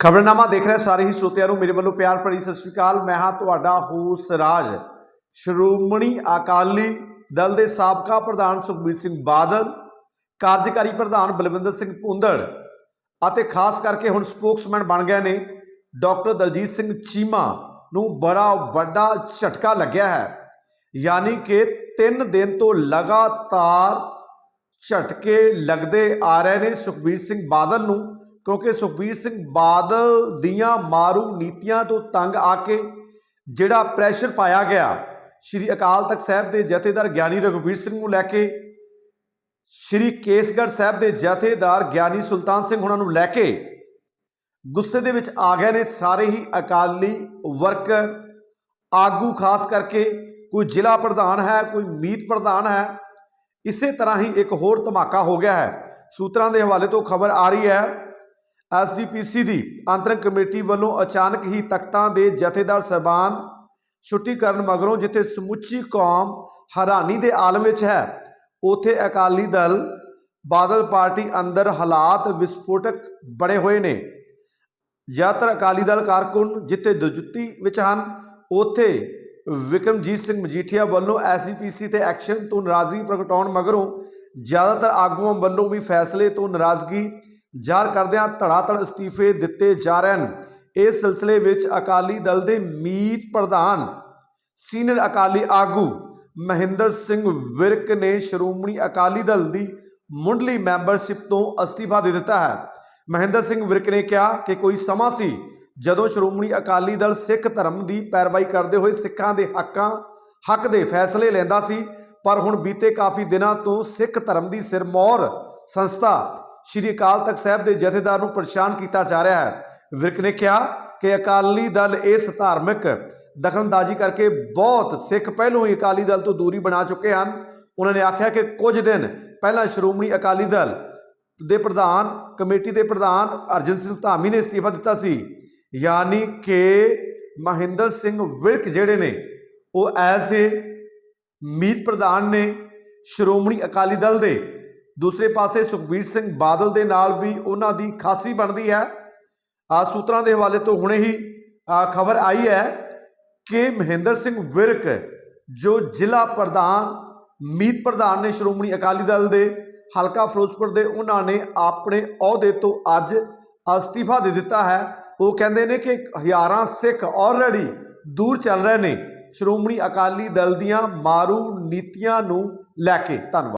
ਖਬਰਨਾਮਾ ਦੇਖ ਰਹੇ ਸਾਰੇ ਹੀ ਸਰੋਤਿਆਂ ਨੂੰ ਮੇਰੇ ਵੱਲੋਂ ਪਿਆਰ ਭਰੀ ਸਤਿ ਸ਼੍ਰੀ ਅਕਾਲ। ਮੈਂ ਹਾਂ ਤੁਹਾਡਾ ਹੂਸ ਰਾਜ। ਸ਼੍ਰੋਮਣੀ ਅਕਾਲੀ ਦਲ ਦੇ ਸਾਬਕਾ ਪ੍ਰਧਾਨ ਸੁਖਬੀਰ ਸਿੰਘ ਬਾਦਲ, ਕਾਰਜਕਾਰੀ ਪ੍ਰਧਾਨ ਬਲਵਿੰਦਰ ਸਿੰਘ ਭੁੰਦੜ ਅਤੇ ਖਾਸ ਕਰਕੇ ਹੁਣ ਸਪੋਕਸਮੈਨ ਬਣ ਗਏ ਨੇ ਡਾਕਟਰ ਦਲਜੀਤ ਸਿੰਘ ਚੀਮਾ ਨੂੰ ਬੜਾ ਵੱਡਾ ਝਟਕਾ ਲੱਗਿਆ ਹੈ। ਯਾਨੀ ਕਿ 3 ਦਿਨ ਤੋਂ ਲਗਾਤਾਰ ਝਟਕੇ ਲੱਗਦੇ ਆ ਰਹੇ ਨੇ ਸੁਖਬੀਰ ਸਿੰਘ ਬਾਦਲ ਨੂੰ। ਕਿਉਂਕਿ ਸੁਖਬੀਰ ਸਿੰਘ ਬਾਦਲ ਦੀਆਂ ਮਾਰੂ ਨੀਤੀਆਂ ਤੋਂ ਤੰਗ ਆ ਕੇ ਜਿਹੜਾ ਪ੍ਰੈਸ਼ਰ ਪਾਇਆ ਗਿਆ, ਸ਼੍ਰੀ ਅਕਾਲ ਤਖਤ ਸਾਹਿਬ ਦੇ ਜਥੇਦਾਰ ਗਿਆਨੀ ਰਘੁਬੀਰ ਸਿੰਘ ਨੂੰ ਲੈ ਕੇ, ਸ਼੍ਰੀ ਕੇਸਗੜ੍ਹ ਸਾਹਿਬ ਦੇ ਜਥੇਦਾਰ ਗਿਆਨੀ ਸੁਲਤਾਨ ਸਿੰਘ ਉਹਨਾਂ ਨੂੰ ਲੈ ਕੇ ਗੁੱਸੇ ਦੇ ਵਿੱਚ ਆ ਗਏ ਨੇ ਸਾਰੇ ਹੀ ਅਕਾਲੀ ਵਰਕਰ ਆਗੂ ਖਾਸ ਕਰਕੇ ਕੋਈ ਜ਼ਿਲ੍ਹਾ ਪ੍ਰਧਾਨ ਹੈ, ਕੋਈ ਮੀਤ ਪ੍ਰਧਾਨ ਹੈ, ਇਸੇ ਤਰ੍ਹਾਂ ਹੀ ਇੱਕ ਹੋਰ ਧਮਾਕਾ ਹੋ ਗਿਆ ਹੈ। ਸੂਤਰਾਂ ਦੇ ਹਵਾਲੇ ਤੋਂ ਖਬਰ ਆ ਰਹੀ ਹੈ ਐਸਜੀਪੀਸੀ ਦੀ ਅੰਤਰੰਗ ਕਮੇਟੀ ਵੱਲੋਂ ਅਚਾਨਕ ਹੀ ਤਖਤਾਂ ਦੇ ਜਥੇਦਾਰ ਸਹਿਬਾਨ ਛੁੱਟੀ ਕਰਨ ਮਗਰੋਂ ਜਿੱਥੇ ਸਮੁੱਚੀ ਕੌਮ ਹੈਰਾਨੀ ਦੇ ਆਲਮ ਵਿੱਚ ਹੈ, ਉਥੇ ਅਕਾਲੀ ਦਲ, ਬਾਦਲ ਪਾਰਟੀ ਅੰਦਰ ਹਾਲਾਤ ਵਿਸਫੋਟਕ ਬਣੇ ਹੋਏ ਨੇ। ਜ਼ਿਆਦਾਤਰ ਅਕਾਲੀ ਦਲ ਕਾਰਕੁਨ ਜਿੱਥੇ ਦਜੁੱਤੀ ਵਿੱਚ ਹਨ, ਉਥੇ ਵਿਕਰਮਜੀਤ ਸਿੰਘ ਮਜੀਠੀਆ ਵੱਲੋਂ ਐਸਜੀਪੀਸੀ ਤੇ ਐਕਸ਼ਨ ਤੋਂ ਨਾਰਾਜ਼ਗੀ ਪ੍ਰਗਟਾਉਣ ਮਗਰੋਂ ਜ਼ਿਆਦਾਤਰ ਆਗੂਆਂ ਵੱਲੋਂ ਵੀ ਫੈਸਲੇ ਤੋਂ ਨਾਰਾਜ਼ਗੀ ਜ਼ਾਹਰ ਕਰਦਿਆਂ ਧੜਾਧੜ ਅਸਤੀਫੇ ਦਿੱਤੇ ਜਾ ਰਹੇ ਹਨ। ਇਸ ਸਿਲਸਿਲੇ ਵਿੱਚ ਅਕਾਲੀ ਦਲ ਦੇ ਮੀਤ ਪ੍ਰਧਾਨ ਸੀਨੀਅਰ ਅਕਾਲੀ ਆਗੂ ਮਹਿੰਦਰ ਸਿੰਘ ਵਿਰਕ ਨੇ ਸ਼੍ਰੋਮਣੀ ਅਕਾਲੀ ਦਲ ਦੀ ਮੁੱਢਲੀ ਮੈਂਬਰਸ਼ਿਪ ਤੋਂ ਅਸਤੀਫਾ ਦੇ ਦਿੱਤਾ ਹੈ। ਮਹਿੰਦਰ ਸਿੰਘ ਵਿਰਕ ਨੇ ਕਿਹਾ ਕਿ ਕੋਈ ਸਮਾਂ ਸੀ ਜਦੋਂ ਸ਼੍ਰੋਮਣੀ ਅਕਾਲੀ ਦਲ ਸਿੱਖ ਧਰਮ ਦੀ ਪੈਰਵਾਈ ਕਰਦੇ ਹੋਏ ਸਿੱਖਾਂ ਦੇ ਹੱਕਾਂ, ਹੱਕ ਦੇ ਫੈਸਲੇ ਲੈਂਦਾ ਸੀ, ਪਰ ਹੁਣ ਬੀਤੇ ਕਾਫੀ ਦਿਨਾਂ ਤੋਂ ਸਿੱਖ ਧਰਮ ਦੀ ਸਿਰਮੌਰ ਸੰਸਥਾ ਸ਼੍ਰੀ ਅਕਾਲ ਤਖਤ ਸਾਹਿਬ ਦੇ ਜਥੇਦਾਰ ਨੂੰ ਪਰੇਸ਼ਾਨ ਕੀਤਾ ਜਾ ਰਿਹਾ ਹੈ। ਵਿਰਕ ਨੇ ਕਿਹਾ ਕਿ ਅਕਾਲੀ ਦਲ ਇਸ ਧਾਰਮਿਕ ਦਖਲਅੰਦਾਜ਼ੀ ਕਰਕੇ ਬਹੁਤ ਸਿੱਖ ਪਹਿਲੋਂ ਹੀ ਅਕਾਲੀ ਦਲ ਤੋਂ ਦੂਰੀ ਬਣਾ ਚੁੱਕੇ ਹਨ। ਉਹਨਾਂ ਨੇ ਆਖਿਆ ਕਿ ਕੁਝ ਦਿਨ ਪਹਿਲਾਂ ਸ਼੍ਰੋਮਣੀ ਅਕਾਲੀ ਦਲ ਦੇ ਪ੍ਰਧਾਨ, ਕਮੇਟੀ ਦੇ ਪ੍ਰਧਾਨ ਅਰਜਨ ਸਿੰਘ ਧਾਮੀ ਨੇ ਅਸਤੀਫਾ ਦਿੱਤਾ ਸੀ। ਯਾਨੀ ਕਿ ਮਹਿੰਦਰ ਸਿੰਘ ਵਿਰਕ ਜਿਹੜੇ ਨੇ, ਉਹ ਐਸੇ ਮੀਤ ਪ੍ਰਧਾਨ ਨੇ ਸ਼੍ਰੋਮਣੀ ਅਕਾਲੀ ਦਲ ਦੇ ਦੂਸਰੇ ਪਾਸੇ ਸੁਖਬੀਰ ਸਿੰਘ ਬਾਦਲ ਦੇ ਨਾਲ ਵੀ ਉਹਨਾਂ ਦੀ ਖਾਸੀ ਬਣਦੀ ਹੈ। ਆ ਸੂਤਰਾਂ ਦੇ ਹਵਾਲੇ ਤੋਂ ਹੁਣੇ ਹੀ ਖਬਰ ਆਈ ਹੈ ਕਿ ਮਹਿੰਦਰ ਸਿੰਘ ਵਿਰਕ, ਜੋ ਜ਼ਿਲ੍ਹਾ ਪ੍ਰਧਾਨ, ਮੀਤ ਪ੍ਰਧਾਨ ਨੇ ਸ਼੍ਰੋਮਣੀ ਅਕਾਲੀ ਦਲ ਦੇ, ਹਲਕਾ ਫਿਰੋਜ਼ਪੁਰ ਦੇ, ਉਹਨਾਂ ਨੇ ਆਪਣੇ ਅਹੁਦੇ ਤੋਂ ਅੱਜ ਅਸਤੀਫਾ ਦੇ ਦਿੱਤਾ ਹੈ। ਉਹ ਕਹਿੰਦੇ ਨੇ ਕਿ ਹਜ਼ਾਰਾਂ ਸਿੱਖ ਆਲਰੇਡੀ ਦੂਰ ਚੱਲ ਰਹੇ ਨੇ। ਸ਼੍ਰੋਮਣੀ ਅਕਾਲੀ ਦਲ ਦੀਆਂ ਮਾਰੂ ਨੀਤੀਆਂ ਨੂੰ ਲੈ ਕੇ ਧੰਨਵਾਦ।